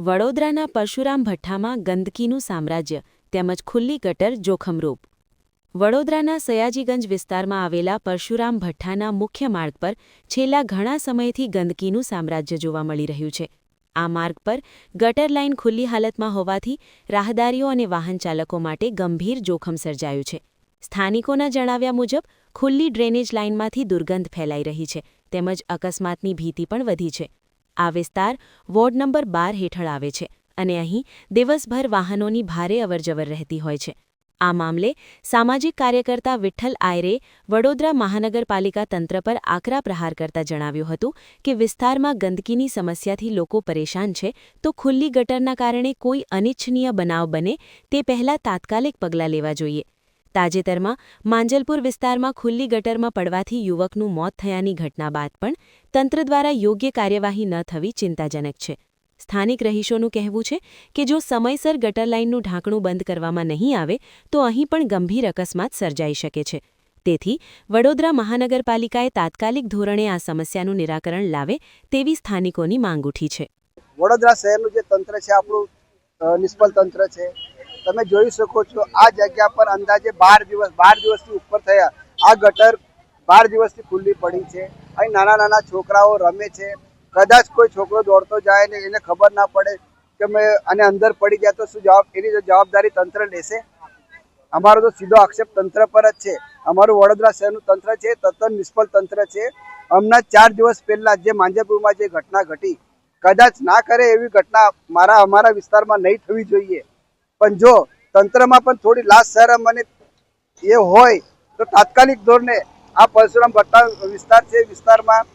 વડોદરાના પરશુરામ ભઠ્ઠામાં ગંદકીનું સામ્રાજ્ય તેમજ ખુલ્લી ગટર જોખમરૂપ. વડોદરાના સયાજીગંજ વિસ્તારમાં આવેલા પરશુરામ ભઠ્ઠાના મુખ્ય માર્ગ પર છેલ્લા ઘણા સમયથી ગંદકીનું સામ્રાજ્ય જોવા મળી રહ્યું છે. આ માર્ગ પર ગટર લાઇન ખુલ્લી હાલતમાં હોવાથી રાહદારીઓ અને વાહન ચાલકો માટે ગંભીર જોખમ સર્જાયું છે. સ્થાનિકોના જણાવ્યા મુજબ, ખુલ્લી ડ્રેનેજ લાઇનમાંથી દુર્ગંધ ફેલાઈ રહી છે તેમજ અકસ્માતની ભીતિ પણ વધી છે. આ વિસ્તાર વોર્ડ નંબર બાર હેઠળ આવે છે અને અહીં દિવસભર વાહનોની ભારે અવરજવર રહેતી હોય છે. આ મામલે સામાજિક કાર્યકર્તા વિઠ્ઠલ આયરે વડોદરા મહાનગરપાલિકા તંત્ર પર આકરા પ્રહાર કરતા જણાવ્યું હતું કે વિસ્તારમાં ગંદકીની સમસ્યાથી લોકો પરેશાન છે તો ખુલ્લી ગટરના કારણે કોઈ અનિચ્છનીય બનાવ બને તે પહેલાં તાત્કાલિક પગલાં લેવા જોઈએ. તાજેતરમાં માંજલપુર વિસ્તારમાં ખુલ્લી ગટરમાં પડવાથી યુવકનું મોત થયાની ઘટના બાદ પણ તંત્ર દ્વારા યોગ્ય કાર્યવાહી ન થવી ચિંતાજનક છે. સ્થાનિક રહીશોનું કહેવું છે કે જો સમયસર ગટર લાઇનનું ઢાંકણું બંધ કરવામાં નહીં આવે, તો અહીં પણ ગંભીર અકસ્માત સર્જાઈ શકે છે. તેથી વડોદરા મહાનગરપાલિકાએ તાત્કાલિક ધોરણે આ સમસ્યાનું નિરાકરણ લાવે તેવી સ્થાનિકોની માંગ ઉઠી છે. વડોદરા શહેરનું જે તંત્ર છે, આપણું નિષ્ફળ તંત્ર છે તમે જોઈ શકો છો આ જગ્યા પર અંદાજે બાર દિવસ બાર દિવસથી ઉપર થયા. આ ગટર બાર દિવસથી ખુલ્લી પડી છે. અહીં નાના નાના છોકરાઓ રમે છે. કદાચ કોઈ છોકરો દોડતો જાય ને એને ખબર ના પડે કે મેં અને અંદર પડી ગયા તો શું જવાબ એની જવાબદારી તંત્ર લેશે? અમારો તો સીધો આક્ષેપ તંત્ર પર જ છે. અમારું વડોદરા શહેરનું તંત્ર છે, તદ્દન નિષ્ફળ તંત્ર છે. હમણાં ચાર દિવસ પહેલા જે માંજરપુરમાં જે ઘટના ઘટી, કદાચ ના કરે એવી ઘટના મારા અમારા વિસ્તારમાં નહીં થવી જોઈએ. પણ જો તંત્રમાં પણ થોડી લાશ શરમ અને એ હોય તો તાત્કાલિક ધોરણે આ પરશુરામ ભટ્ટા વિસ્તાર છે વિસ્તારમાં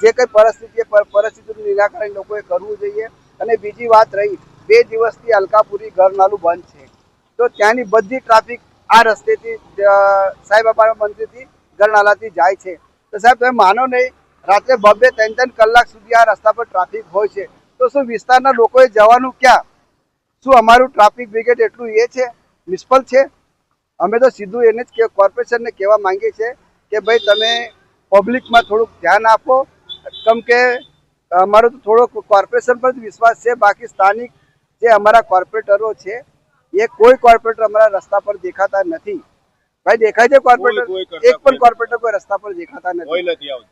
જે કંઈ પરિસ્થિતિ પરિસ્થિતિનું નિરાકરણ લોકોએ કરવું જોઈએ. અને બીજી વાત રહી બે દિવસથી અલકાપુરી ઘરનાલું બંધ છે. તો ત્યાંની બધી ટ્રાફિક આ રસ્તેથી અ, સાંઈબાબા મંદિરથી ગરનાલાથી જાય છે. તો સાહેબ તમે માનો નહીં રાત્રે બબે ત્રણ ત્રણ કલાક સુધી આ રસ્તા પર ટ્રાફિક હોય છે. તો શું વિસ્તારના લોકોએ જવાનું ક્યાં? શું અમારું ટ્રાફિક બ્રિગેડ એટલું એ છે? નિષ્ફળ છે? અમે તો સીધું એને જ કે કોર્પોરેશનને કહેવા માંગીએ છીએ કે ભાઈ તમે પબ્લિકમાં થોડુંક ધ્યાન આપો. કેમ કે અમારો તો થોડો કોર્પોરેશન પર જ વિશ્વાસ છે. બાકી સ્થાનિક જે અમારા કોર્પોરેટરો છે એ કોઈ કોર્પોરેટર અમારા રસ્તા પર દેખાતા નથી. ભાઈ દેખાય છે કોર્પોરેટર એક પણ કોર્પોરેટર કોઈ રસ્તા પર દેખાતા નથી.